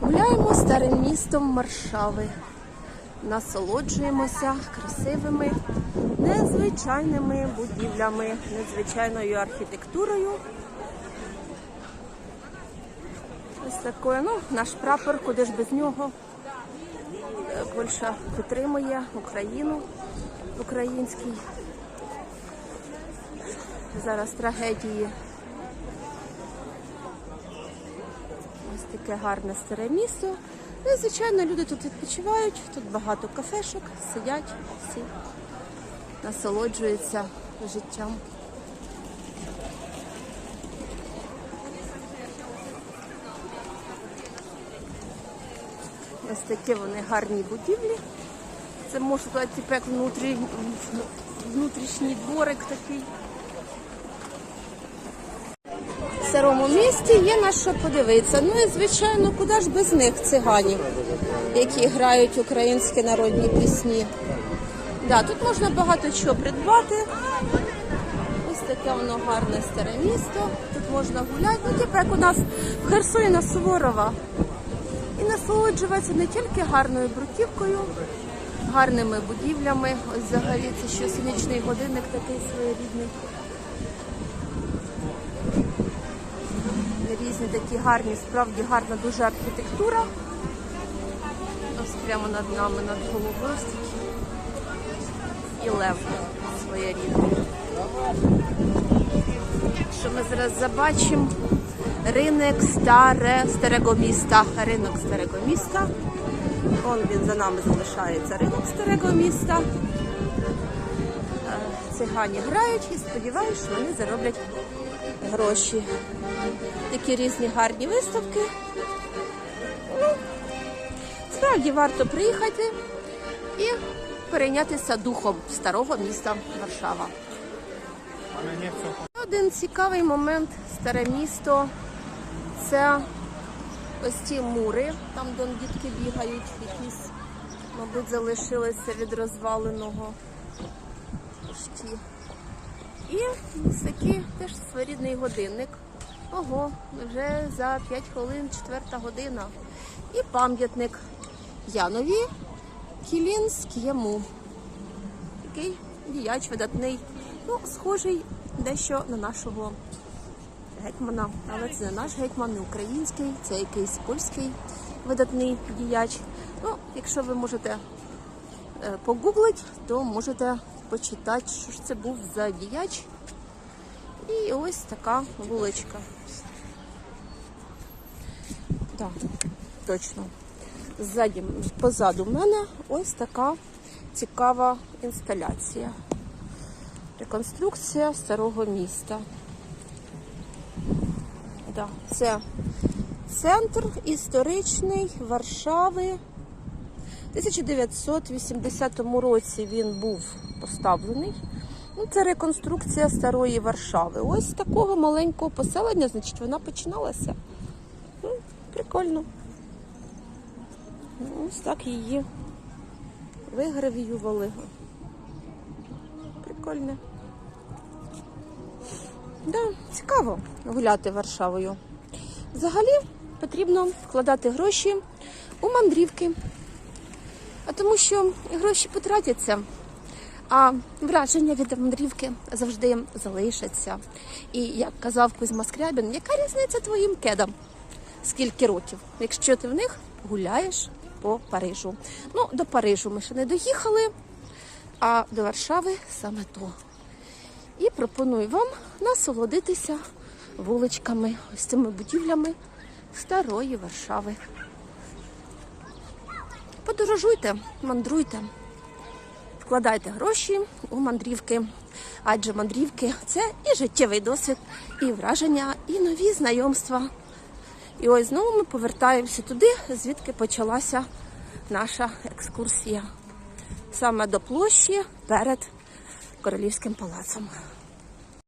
Гуляємо старим містом Варшави. Насолоджуємося красивими, незвичайними будівлями, незвичайною архітектурою. Ось такою, ну, наш прапор, куди ж без нього. Польща підтримує Україну, український. Зараз трагедії. Ось таке гарне старе місто. Ну і, звичайно, люди тут відпочивають, тут багато кафешок, сидять всі, насолоджуються життям. Ось такі вони гарні будівлі. Це може сказати, типу, як внутрішній дворик такий. В старому місті є на що подивитися. Ну і звичайно, куди ж без них циганів, які грають українські народні пісні. Да, тут можна багато чого придбати. Ось таке воно гарне старе місто. Тут можна гуляти. Ну, типу, як у нас в Херсоні на Суворова. І насолоджуватися не тільки гарною бруківкою, гарними будівлями. Ось взагалі це ще сонячний годинник такий своєрідний. Різні такі гарні, справді гарна дуже архітектура. Ось прямо над нами, над головою ось. І лев своєрідний. Що ми зараз забачимо? Ринок старе, старого міста. Ринок старого міста. Он він за нами залишається ринок старого міста. Е, Цигані грають і сподіваюся, що вони зароблять гроші. Такі різні гарні виставки. Ну, справді варто приїхати і перейнятися духом старого міста Варшава. Один цікавий момент старе місто це ось ці мури, там де дітки бігають, якісь, мабуть, залишилися від розваленого пошті. І такий теж своєрідний годинник. Ого, вже за 5 хвилин четверта година. І пам'ятник Янові Кілінському. Такий діяч видатний, ну, схожий дещо на нашого гетьмана. Але це не наш гетьман, не український, це якийсь польський видатний діяч. Ну, якщо ви можете е, погуглить, то можете почитати, що ж це був за діяч. І ось така вуличка. Так, точно. Ззаді, позаду мене ось така цікава інсталяція. Реконструкція старого міста. Да, це центр історичний Варшави. У 1980 році він був поставлений. Ну, це реконструкція старої Варшави. Ось такого маленького поселення, значить, вона починалася. Ну, прикольно. Ну, Ось так її вигравіювали. Прикольно. Да, цікаво гуляти Варшавою. Взагалі потрібно вкладати гроші у мандрівки. А тому що гроші потратяться, а враження від мандрівки завжди залишаться. І як казав Кузьма Скрябін, яка різниця твоїм кедам? Скільки років, якщо ти в них гуляєш по Парижу? Ну, до Парижу ми ще не доїхали, а до Варшави саме то. І пропоную вам насолодитися вуличками, ось цими будівлями старої Варшави. Подорожуйте, мандруйте, вкладайте гроші у мандрівки, адже мандрівки це і життєвий досвід, і враження, і нові знайомства. І ось знову ми повертаємося туди, звідки почалася наша екскурсія. Саме до площі перед королівським палацом.